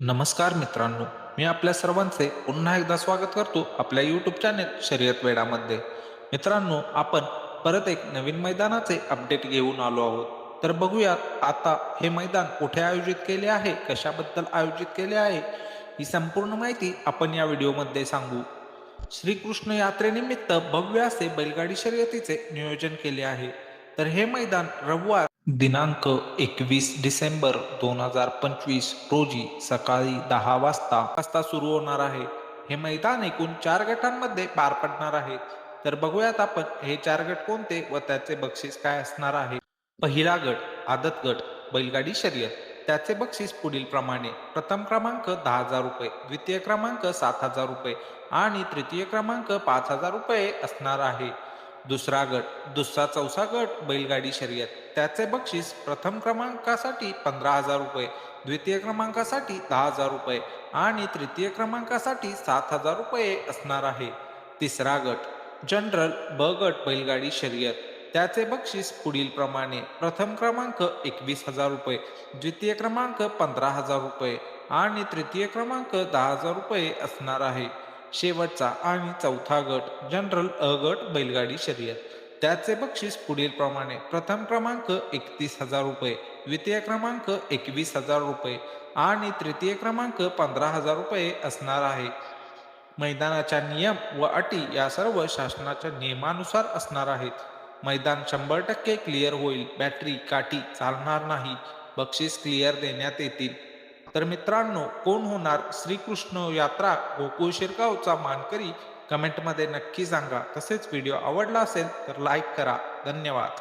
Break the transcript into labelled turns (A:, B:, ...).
A: नमस्कार मित्रांनो मी आपल्या सर्वांचे पुन्हा एकदा स्वागत करतो आपल्या यूट्यूब चॅनेल शर्यत वेडामध्ये. मित्रांनो आपण परत एक नवीन मैदानाचे अपडेट घेऊन आलो आहोत. तर बघूयात आता हे मैदान कुठे आयोजित केले आहे कशाबद्दल आयोजित केले आहे ही संपूर्ण माहिती आपण या व्हिडिओमध्ये सांगू. श्रीकृष्ण यात्रेनिमित्त भव्य असे बैलगाडी शर्यतीचे नियोजन केले आहे. तर हे मैदान रविवार दिनांक एकवीस डिसेंबर दोन हजार पंचवीस रोजी सकाळी दहा वाजता वाजता सुरू होणार आहे. हे मैदान एकूण चार गटांमध्ये पार पडणार आहे. तर बघूयात आपण हे चार गट कोणते व त्याचे बक्षीस काय असणार आहे. पहिला गट आदत गट बैलगाडी शर्यत. त्याचे बक्षीस पुढील प्रमाणे प्रथम क्रमांक दहा हजार रुपये द्वितीय क्रमांक सात हजार रुपये आणि तृतीय क्रमांक पाच हजार रुपये असणार आहे. दुसरा गट दुसरा चौथा गट बैलगाडी शर्यत. त्याचे बक्षीस प्रथम क्रमांकासाठी पंधरा हजार रुपये द्वितीय क्रमांकासाठी दहा हजार रुपये आणि तृतीय क्रमांकासाठी सात हजार रुपये असणार आहे. तिसरा गट जनरल ब गट बैलगाडी शर्यत. त्याचे बक्षीस पुढील प्रमाणे प्रथम क्रमांक एकवीस हजार रुपये द्वितीय क्रमांक पंधरा हजार रुपये आणि तृतीय क्रमांक दहा हजार रुपये असणार आहे. शेवटचा आणि चौथा गट जनरल अ गट बैलगाडी शर्यत. त्याचे बक्षीस पुढील प्रमाणे प्रथम क्रमांक एकतीस हजार रुपये द्वितीय क्रमांक एकवीस हजार रुपये आणि तृतीय क्रमांक पंधरा हजार रुपये असणार आहे. मैदानाच्या नियम व अटी या सर्व शासनाच्या नियमानुसार असणार आहेत. मैदान शंभर टक्के क्लिअर होईल बॅटरी काठी चालणार नाही बक्षीस क्लिअर देण्यात येतील. तर मित्रांनो कोण होणार? श्रीकृष्ण यात्रा गोकुळ शिरगावचा मानकरी कमेंटमध्ये नक्की सांगा. तसेच व्हिडिओ आवडला असेल तर लाईक करा. धन्यवाद.